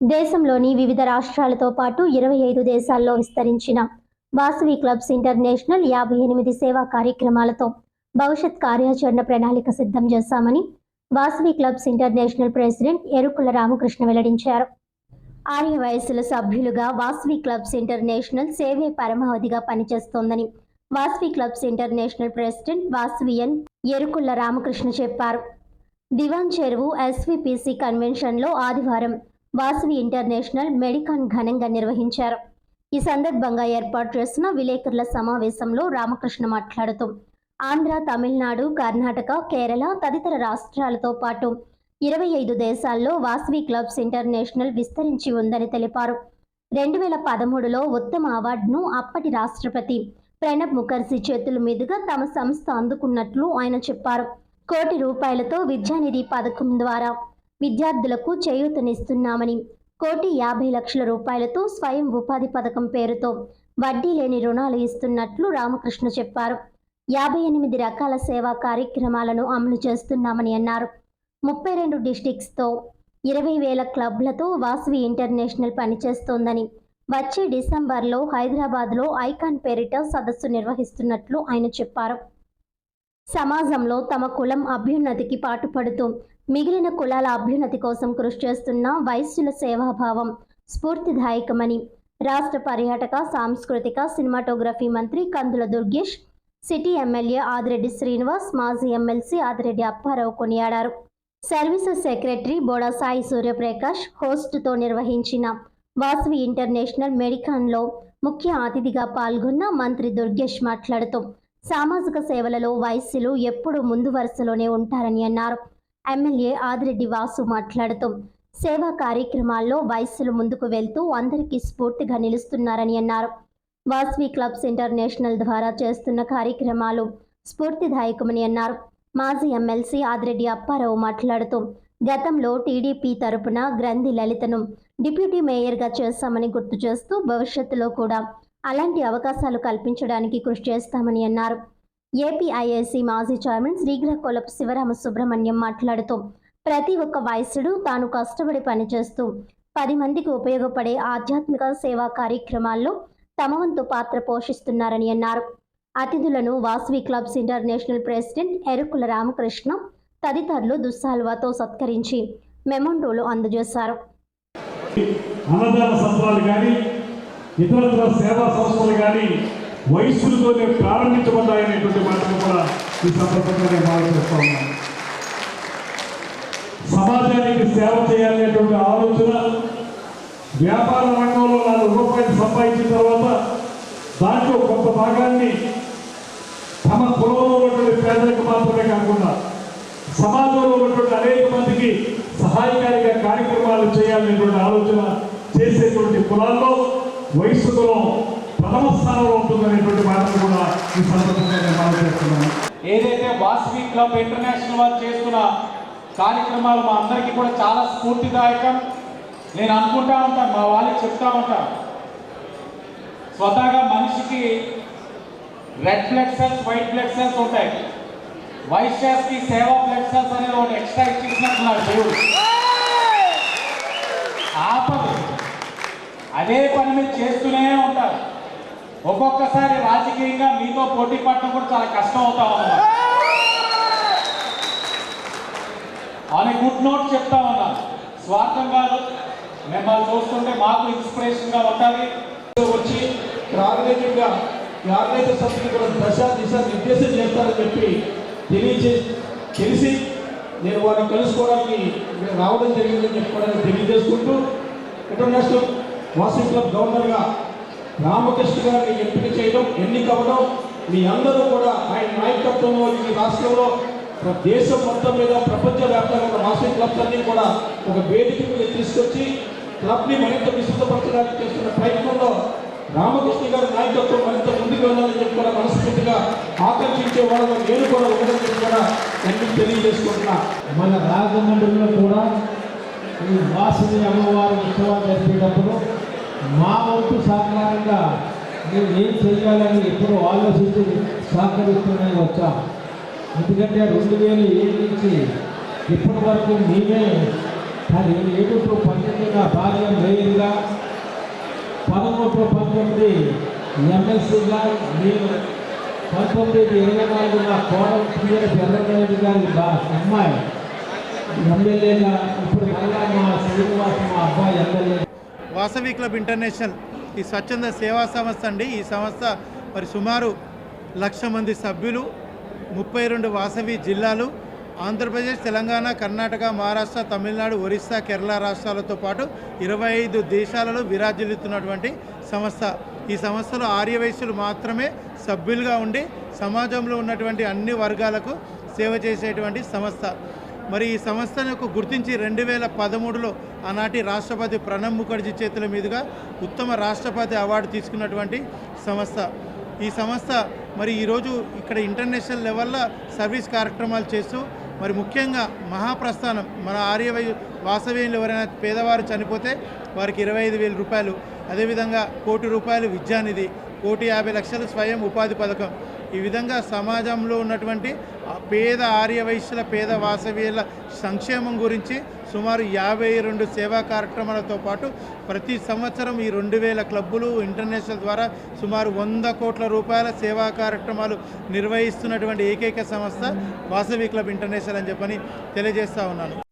దేశంలోని వివిధ రాష్ట్రాలతో పాటు ఇరవై ఐదు దేశాల్లో విస్తరించిన వాసవి క్లబ్స్ ఇంటర్నేషనల్ యాభై ఎనిమిది సేవా కార్యక్రమాలతో భవిష్యత్ కార్యాచరణ ప్రణాళిక సిద్ధం చేశామని Vasavi clubs international president Erukula Ramakrishna వెల్లడించారు. ఆర్య వయసుల సభ్యులుగా వాసవి క్లబ్స్ ఇంటర్నేషనల్ సేవే పరమావధిగా పనిచేస్తోందని Vasavi clubs international president Vasavian Erukula Ramakrishna చెప్పారు. దివాన్ చెరువు ఎస్విపిసి కన్వెన్షన్లో ఆదివారం వాసవి ఇంటర్నేషనల్ మెడికాన్ ఘనంగా నిర్వహించారు. ఈ సందర్భంగా ఏర్పాటు చేసిన విలేకరుల సమావేశంలో రామకృష్ణ మాట్లాడుతూ ఆంధ్ర తమిళనాడు కర్ణాటక కేరళ తదితర రాష్ట్రాలతో పాటు ఇరవై ఐదు దేశాల్లో వాసవి క్లబ్స్ ఇంటర్నేషనల్ విస్తరించి ఉందని తెలిపారు. రెండు వేల పదమూడులో ఉత్తమ అవార్డును అప్పటి రాష్ట్రపతి ప్రణబ్ ముఖర్జీ చేతుల మీదుగా తమ సంస్థ అందుకున్నట్లు ఆయన చెప్పారు. కోటి రూపాయలతో విద్యానిధి పథకం ద్వారా విద్యార్థులకు చేయూతనిస్తున్నామని కోటి యాభై లక్షల రూపాయలతో స్వయం ఉపాధి పథకం పేరుతో వడ్డీ లేని రుణాలు ఇస్తున్నట్లు రామకృష్ణ చెప్పారు. యాభై ఎనిమిది రకాల సేవా కార్యక్రమాలను అమలు చేస్తున్నామని అన్నారు. ముప్పై రెండు డిస్టిక్స్తో ఇరవై వేల క్లబ్లతో వాసవి ఇంటర్నేషనల్ పనిచేస్తోందని వచ్చే డిసెంబర్లో హైదరాబాద్లో ఐకాన్ పేరిట సదస్సు నిర్వహిస్తున్నట్లు ఆయన చెప్పారు. సమాజంలో తమ కులం అభ్యున్నతికి పాటుపడుతూ మిగిలిన కులాల అభ్యున్నతి కోసం కృషి చేస్తున్న వైశ్యుల సేవాభావం స్ఫూర్తిదాయకమని రాష్ట్ర పర్యాటక సాంస్కృతిక సినిమాటోగ్రఫీ మంత్రి కందుల దుర్గేష్ సిటీ ఎమ్మెల్యే ఆదిరెడ్డి శ్రీనివాస్ మాజీ ఎమ్మెల్సీ ఆదిరెడ్డి అప్పారావు కొనియాడారు. సర్వీసెస్ సెక్రటరీ బోడా సాయి సూర్యప్రకాష్ హోస్ట్తో నిర్వహించిన వాసవి ఇంటర్నేషనల్ మెడికాన్లో ముఖ్య అతిథిగా పాల్గొన్న మంత్రి దుర్గేష్ మాట్లాడుతూ సామాజిక సేవలలో వైశ్యులు ఎప్పుడు ముందు వరుసలోనే ఉంటారని అన్నారు. ఎమ్మెల్యే ఆదిరెడ్డి వాసు మాట్లాడుతూ సేవా కార్యక్రమాల్లో వైశ్యులు ముందుకు వెళ్తూ అందరికీ స్ఫూర్తిగా నిలుస్తున్నారని అన్నారు. వాస్వి క్లబ్స్ ఇంటర్నేషనల్ ద్వారా చేస్తున్న కార్యక్రమాలు స్ఫూర్తిదాయకమని అన్నారు. మాజీ ఎమ్మెల్సీ ఆదిరెడ్డి అప్పారావు మాట్లాడుతూ గతంలో టీడీపీ తరపున గ్రంథి లలితను డిప్యూటీ మేయర్గా చేస్తామని గుర్తు చేస్తూ భవిష్యత్తులో కూడా అలాంటి అవకాశాలు కల్పించడానికి కృషి చేస్తామని అన్నారు. ఏపీఐఏసీ మాజీ చైర్మన్ శ్రీగ్రహకొలపు శివరామ సుబ్రహ్మణ్యం మాట్లాడుతూ ప్రతి ఒక్క వయస్సుడు తాను కష్టపడి పనిచేస్తూ పది మందికి ఉపయోగపడే ఆధ్యాత్మిక సేవా కార్యక్రమాల్లో తమ వంతు పాత్ర పోషిస్తున్నారని అన్నారు. అతిథులను Vasavi clubs international president Erukula Ramakrishna తదితరులు దుస్సాల్వాతో సత్కరించి మెమోండోలు అందజేశారు. అన్నదాన కానీ ఇతరత్ర సేవా సంస్థలు కానీ వయస్సులతోనే ప్రారంభించబడ్డాయనేటువంటి మాటను కూడా ఈ సందర్భంగా నేను మాట్లాడుతూ ఉన్నాను సమాజానికి సేవ చేయాలనేటువంటి ఆలోచన వ్యాపార రంగంలో నాలుగు రూపాయలు సంపాదించిన తర్వాత దాంట్లో కొంత భాగాన్ని తమ కులంలో ఉన్నటువంటి పేదలకు మాత్రమే కాకుండా సమాజంలో ఉన్నటువంటి అనేక మందికి సహాయకారిగా కార్యక్రమాలు చేయాలనేటువంటి ఆలోచన చేసేటువంటి కులాల్లో వయస్సులో ప్రథమ స్థానంలో ఉంటుందనేటువంటి మాటను కూడా ఈ సందర్భంగా చేస్తున్నాను ఏదైతే వాసవి క్లబ్ ఇంటర్నేషనల్ వారు చేస్తున్న కార్యక్రమాలు మా అందరికీ కూడా చాలా స్ఫూర్తిదాయకం. నేను అనుకుంటా ఉంటాను మా వాళ్ళకి చెప్తా ఉంటాను. స్వతహాగా మనిషికి red blood cells white blood cells ఉంటాయి. వైశ్యాస్కి సేవా బ్లడ్ సెల్స్ అనేది ఒకటి ఎక్స్ట్రా ఇచ్చేసినట్టు నాకు దేవుడు. ఆపదు. అదే పని మీరు చేస్తూనే ఉంటారు. ఒక్కొక్కసారి రాజకీయంగా మీతో పోటీ పడటం కూడా చాలా కష్టం అవుతా ఉన్నా అని గుడ్ నోట్ చెప్తా ఉన్నా. స్వార్థం కాదు. మిమ్మల్ని చూస్తుంటే మాకు ఇన్స్పిరేషన్గా ఉండాలి. వచ్చి ప్రాథమికంగా ఈ ఆర్గనైజర్ కూడా దశ దిశ నిర్దేశం చేస్తారని చెప్పి తెలియచే తెలిసి నేను వారిని కలుసుకోవడానికి రావడం జరిగిందని చెప్పుకోవడానికి కూడా నేను తెలియజేసుకుంటూ ఇంటర్నేషనల్ వాసింగ్ క్లబ్ గవర్నర్గా రామకృష్ణ గారిని ఎంపిక చేయడం ఎన్నికవ్వడం మీ అందరూ కూడా ఆయన నాయకత్వంలో ఈ రాష్ట్రంలో దేశం మొత్తం మీద ప్రపంచవ్యాప్తంగా ఉన్న వాసింగ్ క్లబ్స్ అన్ని కూడా ఒక వేదిక మీద తీసుకొచ్చి క్లబ్ని మరింత విస్తృతపరచడానికి చేస్తున్న ప్రయత్నంలో రామకృష్ణ గారి నాయకత్వం మరింత ముందుకు వెళ్ళాలని చెప్పి కూడా మనస్ఫూర్తిగా ఆకర్షించే వాళ్ళలో నేను కూడా ఉండడం చెప్పి కూడా నేను తెలియజేసుకుంటున్నా. మన రాజమండ్రిలో కూడా ఈ వాసవి అమ్మవారి ఉత్సవాలు జరిపేటప్పుడు మా వంతు సహకారంగా మేము ఏం చేయాలని ఎప్పుడు ఆలోచించి సహకరిస్తూనే వచ్చాం. ఎందుకంటే రెండు వేల ఏడు నుంచి ఇప్పటి వరకు మేమే పదిహేను ఏడు టు పన్నెండు భార్య మేయర్గా పదమూడు టు పంతొమ్మిది ఎమ్మెల్సీగా నేను పంతొమ్మిది ఇరవై నాలుగు నా కోడలు పిల్లల ఎర్రనాయుడు గారి అమ్మాయి ఎమ్మెల్యేగా ఇప్పుడు మళ్ళా మా శ్రీనివాస్ మా అబ్బాయి ఎమ్మెల్యే వాసవి క్లబ్ ఇంటర్నేషనల్ ఈ స్వచ్ఛంద సేవా సంస్థ అండి. ఈ సంస్థ మరి సుమారు లక్ష మంది సభ్యులు ముప్పై రెండు వాసవి జిల్లాలు ఆంధ్రప్రదేశ్ తెలంగాణ కర్ణాటక మహారాష్ట్ర తమిళనాడు ఒరిస్సా కేరళ రాష్ట్రాలతో పాటు ఇరవై ఐదు దేశాలలో విరాజిల్లుతున్నటువంటి సంస్థ. ఈ సంస్థలో ఆర్యవైశ్యులు మాత్రమే సభ్యులుగా ఉండి సమాజంలో ఉన్నటువంటి అన్ని వర్గాలకు సేవ చేసేటువంటి సంస్థ. మరి ఈ సంస్థను గుర్తించి రెండు వేల పదమూడులో ఆనాటి రాష్ట్రపతి ప్రణబ్ ముఖర్జీ చేతుల మీదుగా ఉత్తమ రాష్ట్రపతి అవార్డు తీసుకున్నటువంటి సంస్థ. ఈ సంస్థ మరి ఈరోజు ఇక్కడ ఇంటర్నేషనల్ లెవెల్లో సర్వీస్ కార్యక్రమాలు చేస్తూ మరి ముఖ్యంగా మహాప్రస్థానం మన ఆర్యవై వాసవ్యంలో ఎవరైనా పేదవారు చనిపోతే వారికి ఇరవై ఐదు వేల రూపాయలు అదేవిధంగా కోటి రూపాయలు విద్యానిధి కోటి యాభై లక్షలు స్వయం ఉపాధి పథకం ఈ విధంగా సమాజంలో ఉన్నటువంటి పేద ఆర్య వైశ్యుల పేద వాసవీయుల సంక్షేమం గురించి సుమారు యాభై రెండు సేవా కార్యక్రమాలతో పాటు ప్రతి సంవత్సరం ఈ రెండు వేల క్లబ్బులు ఇంటర్నేషనల్ ద్వారా సుమారు వంద కోట్ల రూపాయల సేవా కార్యక్రమాలు నిర్వహిస్తున్నటువంటి ఏకైక సంస్థ వాసవి క్లబ్ ఇంటర్నేషనల్ అని చెప్పని తెలియజేస్తా ఉన్నాను.